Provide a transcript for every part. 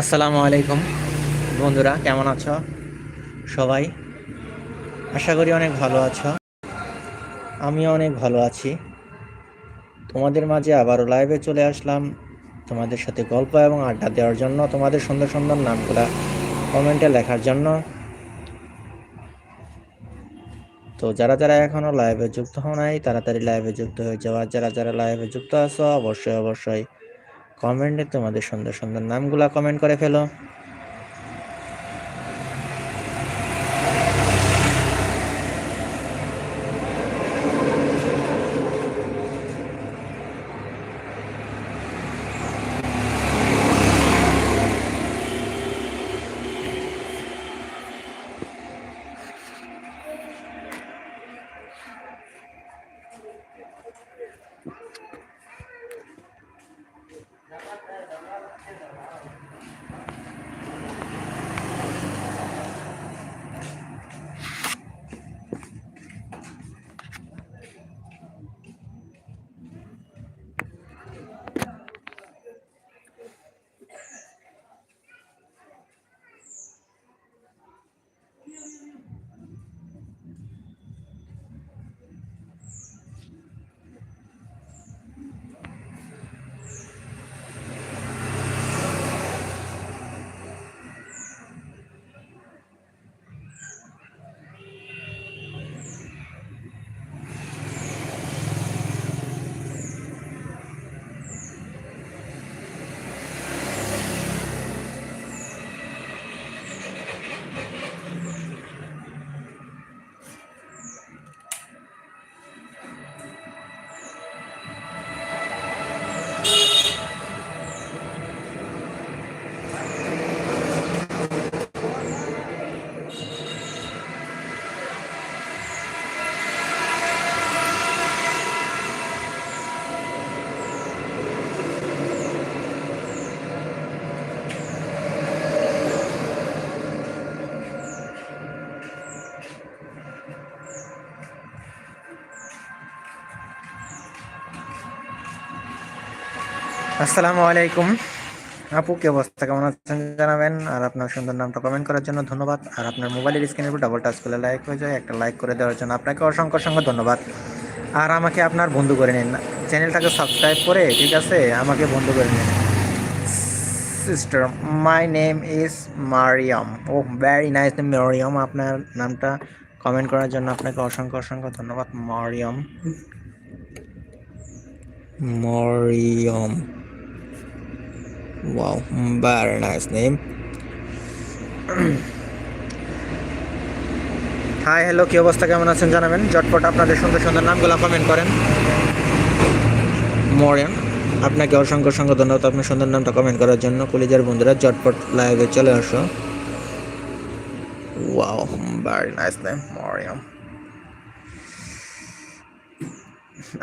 আসসালামু আলাইকুম। বন্ধুরা, কেমন আছো? সবাই? আশা করি অনেক ভালো আছো। আমিও অনেক ভালো আছি। তোমাদের মাঝে আবারও লাইভে চলে আসলাম। তোমাদের সাথে গল্প এবং আড্ডা দেওয়ার জন্য, তোমাদের সুন্দর সুন্দর নামগুলা কমেন্টে লেখার জন্য। তো যারা যারা এখনও লাইভে যুক্ত হও নাই, তাড়াতাড়ি লাইভে যুক্ত হয়ে যাও। আর যারা যারা লাইভে যুক্ত আছো, অবশ্যই অবশ্যই কমেন্টে তোমাদের সুন্দর সুন্দর নামগুলা কমেন্ট করে ফেলো। আসসালামু আলাইকুম। আপু, কি অবস্থা? কেমন আছেন জানাবেন? আর আপনার সুন্দর নামটা কমেন্ট করার জন্য ধন্যবাদ। আর আপনার মোবাইলের স্ক্রিনের উপর ডাবল টাচ করলে লাইক হয়ে যায়, একটা লাইক করে দেওয়ার জন্য আপনাকে অসংখ্য অসংখ্য ধন্যবাদ। আর আমাকে আপনার বন্ধু করে নিন। চ্যানেলটাকে সাবস্ক্রাইব করে, ঠিক আছে? আমাকে বন্ধু করে নিন। Sister my name is Mariyam oh very nice name Mariyam আপনার নামটা কমেন্ট করার জন্য আপনাকে অসংখ্য অসংখ্য ধন্যবাদ Mariyam Maryam Wow, very nice name. Hi hello কি অবস্থা? কেমন আছেন? জানাবেন। চটপট আপনাদের সুন্দর সুন্দর নামগুলো কমেন্ট করেন। মরিয়াম আপনাকে অসংখ্য অসংখ্য ধন্যবাদ আপনার সুন্দর নামটা কমেন্ট করার জন্য। কলিজার বন্ধুরা চটপট লাইভে চলে আসো। Wow very nice name Mariyam.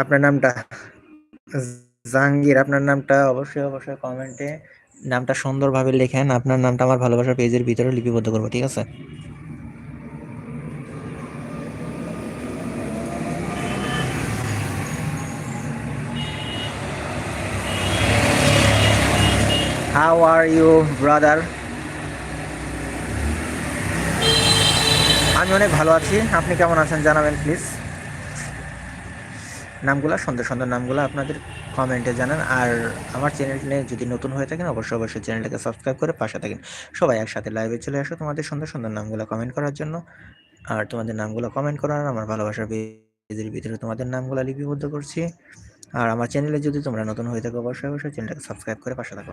আপনার নামটা জাহাঙ্গীর, আপনার নামটা অবশ্যই অবশ্যই কমেন্টে নামটা সুন্দরভাবে লেখেন। আপনার নামটা আমার ভালোবাসার পেজের ভিতরে লিপিবদ্ধ করব, ঠিক আছে? হাউ আর ইউ ব্রাদার আমি অনেক ভালো আছি। আপনি কেমন আছেন? জানাবেন প্লিজ নামগুলো সুন্দর সুন্দর নামগুলো আপনাদের কমেন্টে জানান। আর আমার চ্যানেলে যদি নতুন হয়ে থাকেন, অবশ্যই অবশ্যই চ্যানেলটাকে সাবস্ক্রাইব করে পাশে থাকেন। সবাই একসাথে লাইভে চলে আসো তোমাদের সুন্দর সুন্দর নামগুলো কমেন্ট করার জন্য। আর তোমাদের নামগুলো কমেন্ট করার, আমার ভালোবাসার পেজের ভিতরে তোমাদের নামগুলো লিপিবদ্ধ করছি। আর আমার চ্যানেলে যদি তোমরা নতুন হয়ে থাকো, অবশ্যই অবশ্যই চ্যানেলটাকে সাবস্ক্রাইব করে পাশে থাকো।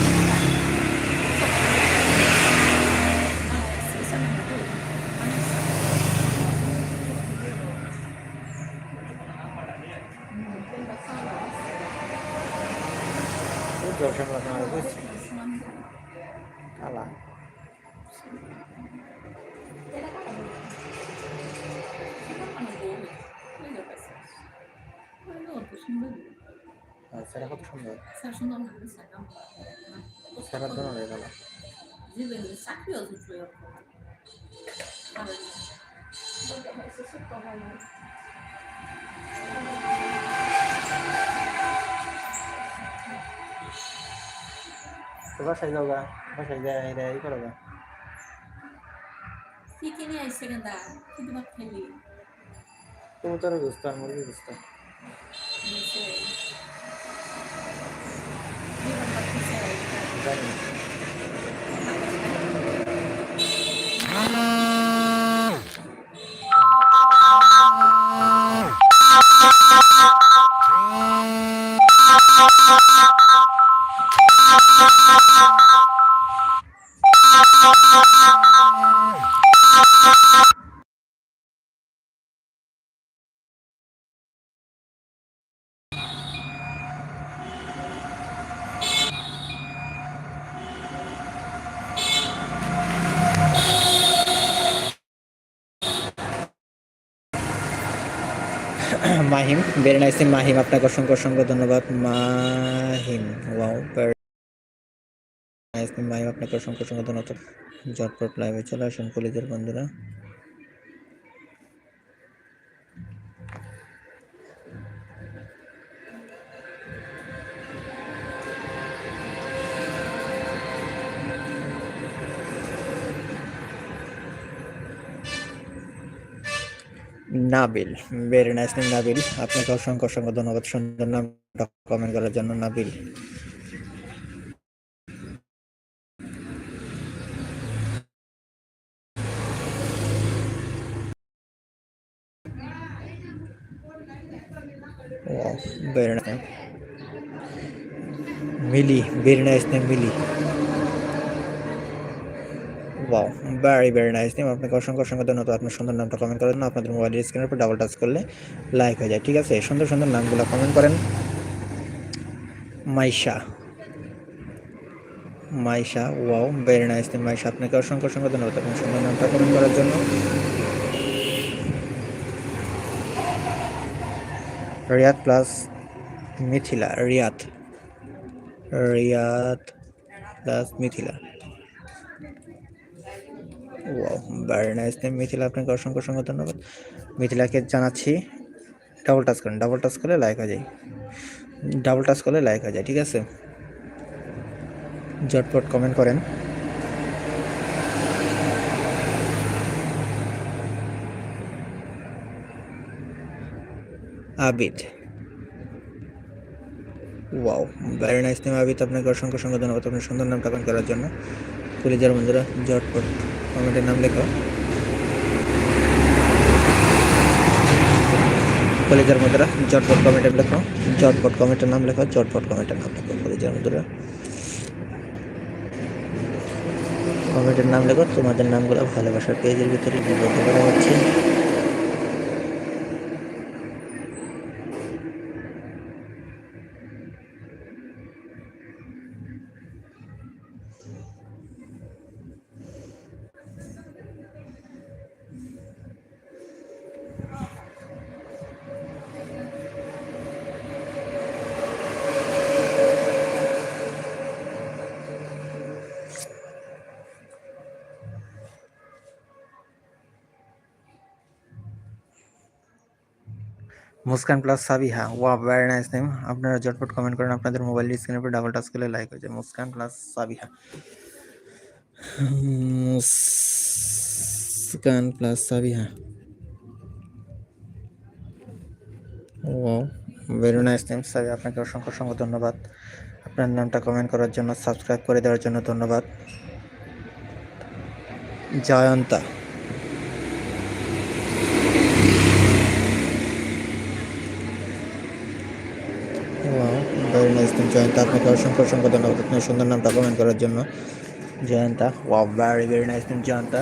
আছে প্রয়োগ তো বাসায় যাও গা বাসায় যায় এটা ই করো গা কি কিনে আইসে গেন্দা কি তোমার খেলি মুরগির গুস্ত Thank you. Mahim very nice Mahim, আপনাকে অসংখ্য অসংখ্য ধন্যবাদ, মাহিম ওয়াও নাইস মাহিম, আপনাকে অসংখ্য অসংখ্য ধন্যবাদ, জটপট লাইভে চলে আসুন, কলিজের বন্ধুরা। Nabil very nice name Nabil. আপনাকে অসংখ্য অসংখ্য ধন্যবাদ। সুন্দর নাম কমেন্ট করার জন্য, Nabil. Very nice. Mili very nice name Mili. Wow very very nice name আপনাকে অসংখ্য অসংখ্য ধন্যবাদ। আপনার সুন্দর নামটা কমেন্ট করার জন্য আপনাদের মোবাইলের স্ক্রিনের উপর ডাবল টাচ করলে লাইক হয়ে যায়, ঠিক আছে? সুন্দর সুন্দর নামগুলো কমেন্ট করেন। Maisha. Maisha wow very nice name Maisha. আপনাকে অসংখ্য অসংখ্য ধন্যবাদ আপনার সুন্দর নামটা কমেন্ট করার জন্য। Riyad plus Mithila, Riyad. Riyad plus Mithila. Very nice name Mithila আপনাকে অসংখ্য অসংখ্য ধন্যবাদ। মিথিলাকে জানাচ্ছি ডাবল টাচ করেন। ডাবল টাচ করলে লাইক হয়ে যায়। ডাবল টাচ করলে লাইক হয়ে যায়, ঠিক আছে? ঝটপট কমেন্ট করেন। Abid. Wow very nice name Abid. আপনাকে অসংখ্য অসংখ্য ধন্যবাদ। আপনার সুন্দর নাম কমেন্ট করার জন্য। কলিজার বন্ধুরা, জটপট। কমেন্টের নাম লেখা কলেজের বন্ধুরা, জটপট কমেন্টের লেখো জটপট কমেন্টের নাম লেখো জটপট কমেন্টের নাম লেখো কলেজের বন্ধুরা। কমেন্টের নাম লেখো তোমাদের নামগুলো ভালোবাসার পেজের ভিতরে বিবদ্ধ করা হচ্ছে। Muskan plus Sabiha. Wow very nice name আপনারা ঝটপট কমেন্ট করেন আপনাদের মোবাইল স্ক্রিনের উপর ডাবল টাচ করলে লাইক হয়ে যায়। Muskan plus Sabiha. Muskan plus Sabiha. Oh very nice name Sabi আপনাকে অসংখ্য অসংখ্য ধন্যবাদ। আপনার নামটা কমেন্ট করার জন্য সাবস্ক্রাইব করে দেওয়ার জন্য ধন্যবাদ। Jayanta very nice name Jayanta আপনাকে অসংখ্য অসংখ্য ধন্যবাদ সুন্দর নামটা কমেন্ট করার জন্য। Jayanta wow very very nice name Jayanta.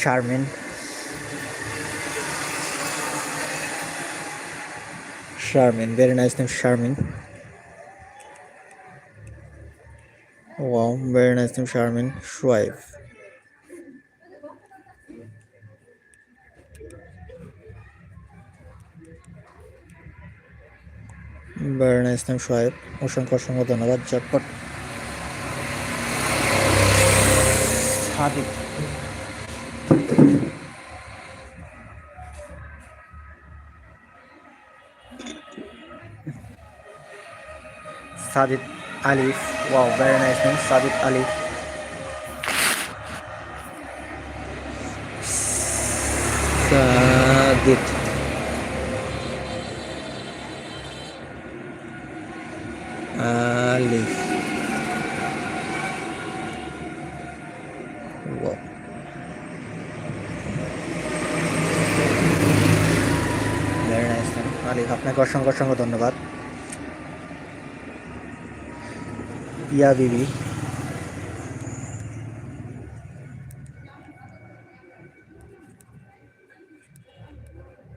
Sharmin. Sharmin very nice name Sharmin. Wow very nice name Sharmin. Shoaib nice name Sohel, অসংখ্য অসংখ্য ধন্যবাদ চটপট Sadiq. Sadiq Alif, wow very nice name Sadiq Alif. Sadiq. Alif আপনাকে অসংখ্য অসংখ্য ধন্যবাদ। Piya Bibi.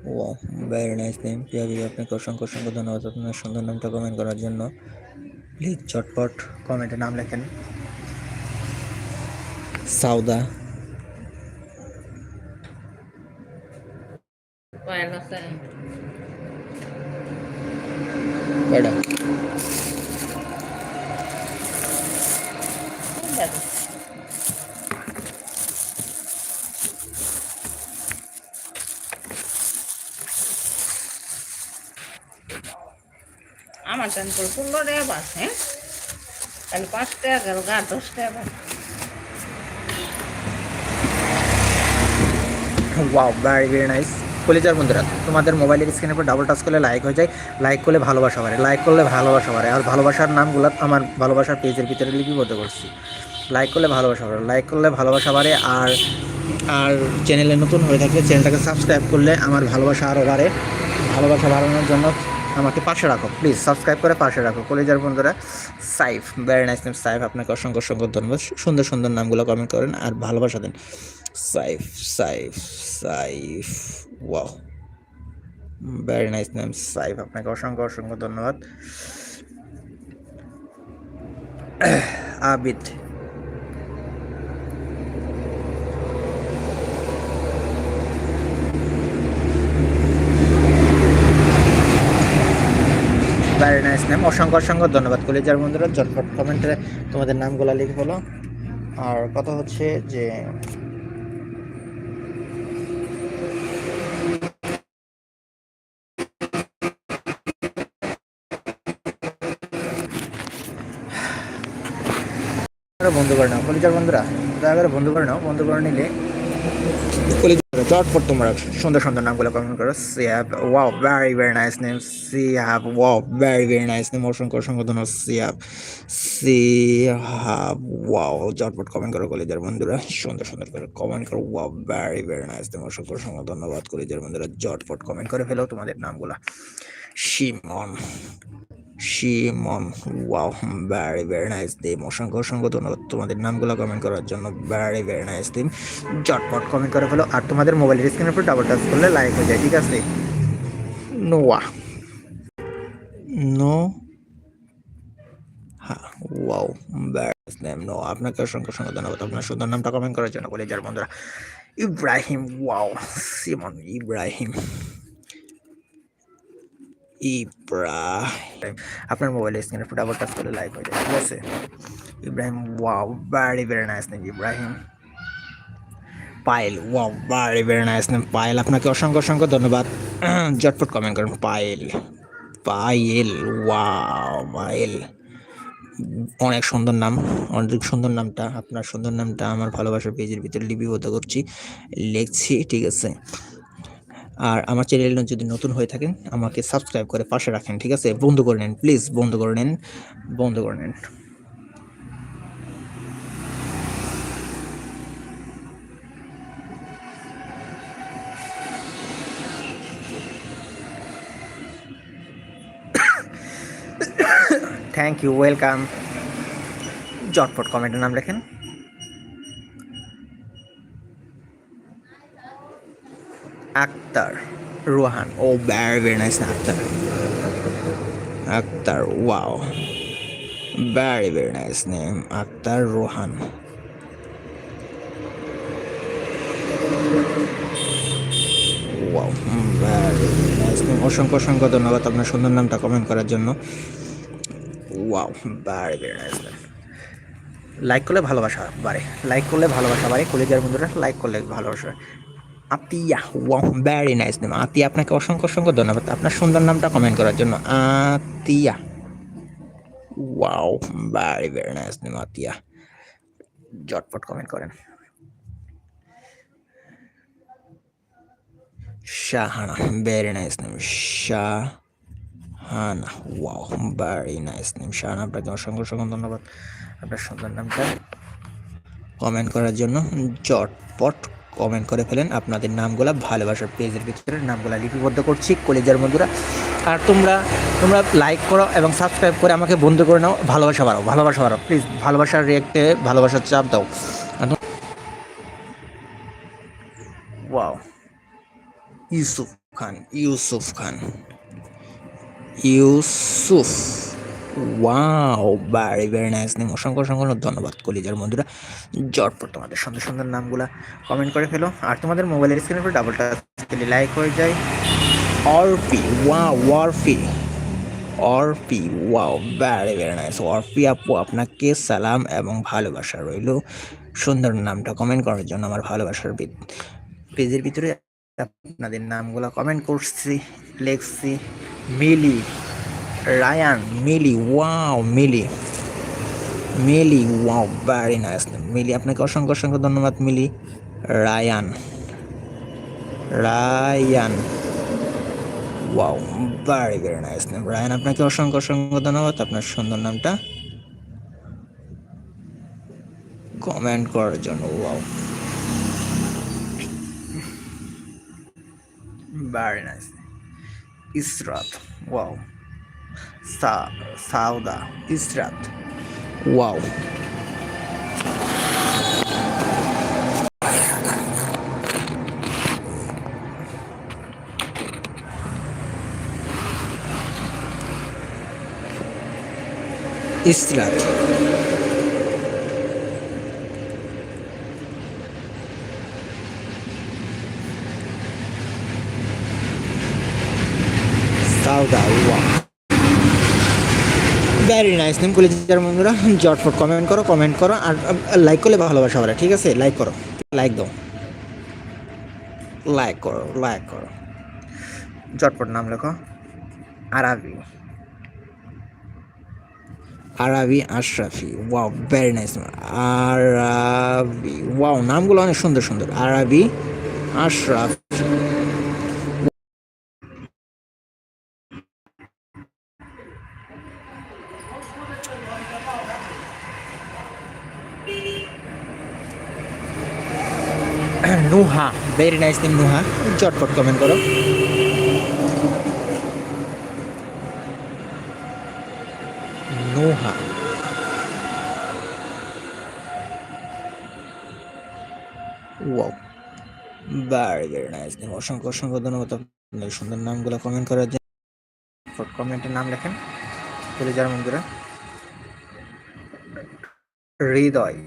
Oh very nice name Piya Bibi, আপনাকে অসংখ্য অসংখ্য ধন্যবাদ আপনার সুন্দর নামটা কমেন্ট করার জন্য। প্লিজ চটপট কমেন্টে নাম লেখেন। সাউদা। কয়টা আমার টান করে ষোলো বাস হ্যাঁ? তাহলে পাঁচ টাকা গেল, গা দশ টাকা ওয়াও ভেরি ভেরি নাইস কলিজার বন্ধুরা, তোমাদের মোবাইলের স্ক্রিনের উপর ডাবল টাচ করলে লাইক হয়ে যায়। লাইক করলে ভালোবাসা বাড়ে। লাইক করলে ভালোবাসা বাড়ে। আর ভালোবাসার নামগুলো আমার ভালোবাসার পেজের ভিতরে লিপিবদ্ধ করছি। লাইক করলে ভালোবাসা বাড়ে। লাইক করলে ভালোবাসা বাড়ে। আর আর চ্যানেলে নতুন হয়ে থাকলে চ্যানেলটাকে সাবস্ক্রাইব করলে আমার ভালোবাসা আরও বাড়ে। ভালোবাসা বাড়ানোর জন্য আমাকে পাশে রাখো প্লিজ সাবস্ক্রাইব করে পাশে রাখো। কলেজার বন্ধুরা, Saif very nice name Saif. আপনাকে অসংখ্য অসংখ্য ধন্যবাদ। সুন্দর সুন্দর নামগুলো কমেন্ট করেন আর ভালোবাসা দেন। Saif Saif Saif wow very nice name Saif. আপনাকে অসংখ্য অসংখ্য ধন্যবাদ। আবিদ নেম অসংখ্য অসংখ্য ধন্যবাদ। কলেজার বন্ধুরা, ঝটপট কমেন্টে তোমাদের নামগুলো লিখে ফেলো। আর কথা হচ্ছে যে বন্ধু করে নাও কলিজার বন্ধুরা, দয়া করে বন্ধু করে নাও বন্ধু করে নিলে চটপট তোমরা সুন্দর সুন্দর নামগুলো কমেন্ট করো। Siyab wow very nice name Siyab wow very very nice name অসংখ্য অসংখ্য ধন্যবাদ। সিয়াব সিয়াব ওয়াও চটপট কমেন্ট করো কলিজার বন্ধুরা। সুন্দর সুন্দর করে কমেন্ট করো wow very very nice name অসংখ্য অসংখ্য ধন্যবাদ কলিজার বন্ধুরা। চটপট কমেন্ট করে ফেলো তোমাদের নামগুলা। Shimon Shimon wow very very nice দিম অসংখ্য অসংখ্য ধন্যবাদ তোমাদের নামগুলো কমেন্ট করার জন্য। ভেরি ভেরি নাইস দিম চটপট কমেন্ট করে ফেলো। আর তোমাদের মোবাইলের স্ক্রিনের উপর ডাবল টাচ করলে লাইক হয়ে যায়, ঠিক আছে? নোয়া নো হ্যাঁ ওয়াও ব্যাস নেম নো আপনাকে অসংখ্য অসংখ্য ধন্যবাদ। আপনার সুন্দর নামটা কমেন্ট করার জন্য বলে যার বন্ধুরা ইব্রাহিম ওয়াও সিমন ইব্রাহিম। ইব্রাহিম আপনার মোবাইলের স্ক্রিনের উপর ডাবল টাচ করলে লাইক হয়ে যায় ঠিক আছে? Ibrahim wow very very nice name Ibrahim. Payel wow very very nice name Payel. আপনাকে অসংখ্য অসংখ্য ধন্যবাদ। ঝটপট কমেন্ট করেন পায়েল। পায়েল ওয়াও পায়েল। অনেক সুন্দর নাম অনেক সুন্দর নামটা আপনার সুন্দর নামটা আমার ভালোবাসার পেজের ভিতরে লিপিবদ্ধ করছি লিখছি ঠিক আছে? আর আমার চ্যানেল যদি নতুন হয়ে থাকেন, আমাকে সাবস্ক্রাইব করে পাশে রাখেন, ঠিক আছে? বন্ধ করে নেন প্লিজ বন্ধ করে নেন, বন্ধ করে নেন। থ্যাংক ইউ ওয়েলকাম জটপট কমেন্টের নাম লেখেন। Akhtar Rohan. Oh very very nice Akhtar. Akhtar wow very very nice name Akhtar Rohan. Wow very nice name অসংখ্য অসংখ্য ধন্যবাদ আপনার সুন্দর নামটা কমেন্ট করার জন্য। Wow very very nice like করলে ভালোবাসা বাড়ে। লাইক করলে ভালোবাসা বাড়ে। কলেজের বন্ধুরা লাইক করলে ভালোবাসা। Atiya, wow very nice name Atiya, আপনাকে অসংখ্য অসংখ্য ধন্যবাদ। আপনার সুন্দর নামটা কমেন্ট করার জন্য। Atiya, wow very very nice name Atiya. জটপট comment করেন। Shahana very nice name Shahana, wow very nice name Shahana, আপনাকে অসংখ্য অসংখ্য ধন্যবাদ। আপনার সুন্দর নামটা কমেন্ট করার জন্য চটপট কমেন্ট করে ফেলেন। আপনাদের নামগুলো ভালোবাসার পেজের ভিতরে নামগুলো লিপিবদ্ধ করছি। কলেজের বন্ধুরা, আর তোমরা তোমরা লাইক করো এবং সাবস্ক্রাইব করে আমাকে বন্ধু করে নাও। ভালোবাসা বাড়াও ভালোবাসা বাড়াও প্লিজ ভালোবাসার রিয়েক্টে ভালোবাসার চাপ দাও। Wow Yusuf Khan Yusuf Khan, Yusuf. Wow very very nice name অসংখ্য অসংখ্য ধন্যবাদ, কলিজার বন্ধুরা। জটপট তোমাদের সুন্দর সুন্দর নামগুলা কমেন্ট করে ফেলো। আর তোমাদের মোবাইলের স্ক্রিনের উপর ডাবল টাচ দিলে লাইক হয়ে যায়। Arpi wow ওয়ারপি Arpi wow very very nice Arpi আপু, আপনাকে সালাম এবং ভালোবাসা রইল। সুন্দর নামটা কমেন্ট করার জন্য আমার ভালোবাসার পেজের ভিতরে আপনাদের নামগুলো কমেন্ট করছি, লেখছি, Mili. Rayan Mili wow Mili Mili wow very nice Mili আপনাকে অসংখ্য অসংখ্য ধন্যবাদ Mili Rayan Rayan wow very very nice name Rayan আপনাকে অসংখ্য অসংখ্য ধন্যবাদ, আপনার সুন্দর নামটা কমেন্ট করার জন্য wow very nice Israt wow সা Sauda Israt wow Israt Sauda wow very nice name কলেজের বন্ধুরা জটফট কমেন্ট করো কমেন্ট করো, আর লাইক করলে ভালোবাসা বাড়ে, ঠিক আছে? লাইক করো লাইক দাও। লাইক করো লাইক করো। জটপট নাম লেখো। Arabi. Arabi Ashrafi wow very nice Arabi wow নামগুলো অনেক সুন্দর সুন্দর। Arabi Ashraf. Nuha very nice name Nuha চটপট কমেন্ট করো Nuha wow very very nice name অসংখ্য অসংখ্য ধন্যবাদ আপনাদের সুন্দর নামগুলো কমেন্ট করার জন্য। কমেন্টে নাম লেখেন। কলিজার মন্দিরে। হৃদয়।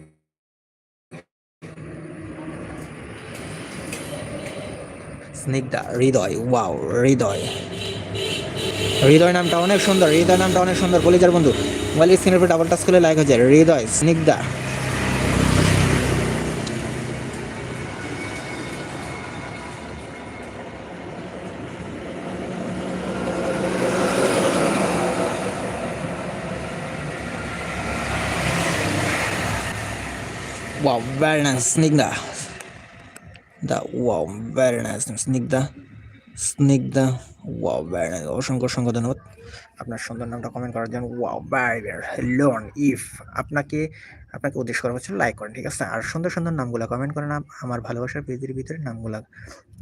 স্নিগ্ধা হৃদয় ওয়াও হৃদয়। হৃদয় নামটা অনেক সুন্দর হৃদয় নামটা অনেক সুন্দর কলিজার বন্ধু। মোবাইল স্ক্রিনের উপর ডাবল টাচ করলে লাইক হয়ে যায়। Hridoy Snigdha. Wow, very nice, Snigda. That wow, very nice, Snigda. Snigdha wow very nice অসংখ্য অসংখ্য ধন্যবাদ আপনার সুন্দর নামটা কমেন্ট করার জন্য ওয়াও ভ্যারি ভ্যারি লোন ইফ আপনাকে আপনাকে উদ্দেশ্য করা হচ্ছে লাইক করেন ঠিক আছে আর সুন্দর সুন্দর নামগুলো কমেন্ট করেন আমার ভালোবাসার পেজের ভিতরে নামগুলো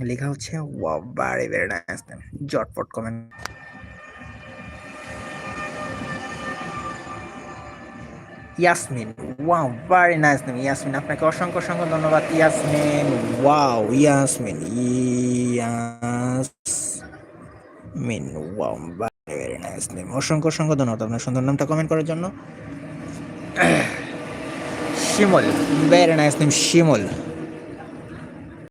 লেখা হচ্ছে wow very very nice জটপট comment Yasmin wow very nice name Yasmin আপনাকে অসংখ্য অসংখ্য ধন্যবাদ Yasmin wow Yasmin Yasmin wow very nice name অসংখ্য অসংখ্য ধন্যবাদ আপনার সুন্দর নামটা কমেন্ট করার জন্য। Shimul very nice name Shimul.